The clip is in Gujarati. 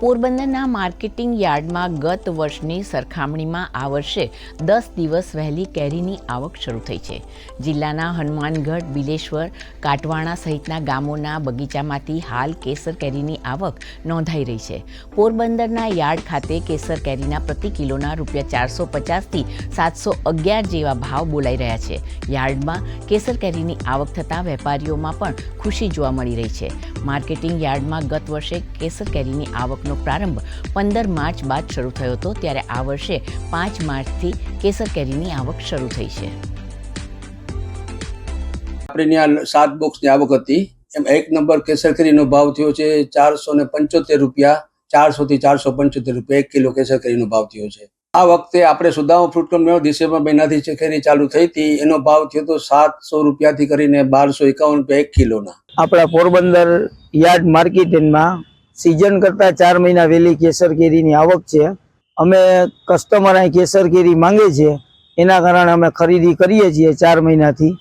પોરબંદરના માર્કેટિંગ યાર્ડમાં ગત વર્ષની સરખામણીમાં આ વર્ષે દસ દિવસ વહેલી કેરીની આવક શરૂ થઈ છે. જિલ્લાના હનુમાનગઢ, બિલેશ્વર, કાટવાણા સહિતના ગામોના બગીચામાંથી હાલ કેસર કેરીની આવક નોંધાઈ રહી છે. પોરબંદરના યાર્ડ ખાતે કેસર કેરીના પ્રતિ કિલોના રૂપિયા ચારસો પચાસથી સાતસો અગિયાર જેવા ભાવ બોલાઈ રહ્યા છે. યાર્ડમાં કેસર કેરીની આવક થતાં વેપારીઓમાં પણ ખુશી જોવા મળી રહી છે. માર્કેટિંગ યાર્ડમાં ગત વર્ષે કેસર કેરીની આવકનો પ્રારંભ પંદર માર્ચ બાદ શરૂ થયો હતો ત્યારે આ વર્ષે પાંચ માર્ચથી કેસર કેરીની આવક શરૂ થઈ છે. આપણે ત્યાં સાત બોક્સની આવક હતી. એમ એક નંબર કેસર કેરીનો ભાવ થયો છે ચારસો ને પંચોતેર રૂપિયા ચારસોથી ચારસો પંચોતેર રૂપિયા એક કિલો કેસર કેરીનો ભાવ થયો છે. આ વખતે આપણે સુદામા ફ્રૂટ કંપનીનો ડિસેમ્બર મહિનાથી કેરી ચાલુ થઈ હતી. એનો ભાવ થયો તો સાતસો રૂપિયાથી કરીને બારસો એકાવન રૂપિયા એક કિલોના. આપણા પોરબંદર યાર્ડ માર્કેટિંગમાં સિઝન કરતાં ચાર મહિના વહેલી કેસર કેરીની આવક છે. અમે કસ્ટમર અહીં કેસર કેરી માંગે છે. એના કારણે અમે ખરીદી કરીએ છીએ ચાર મહિનાથી.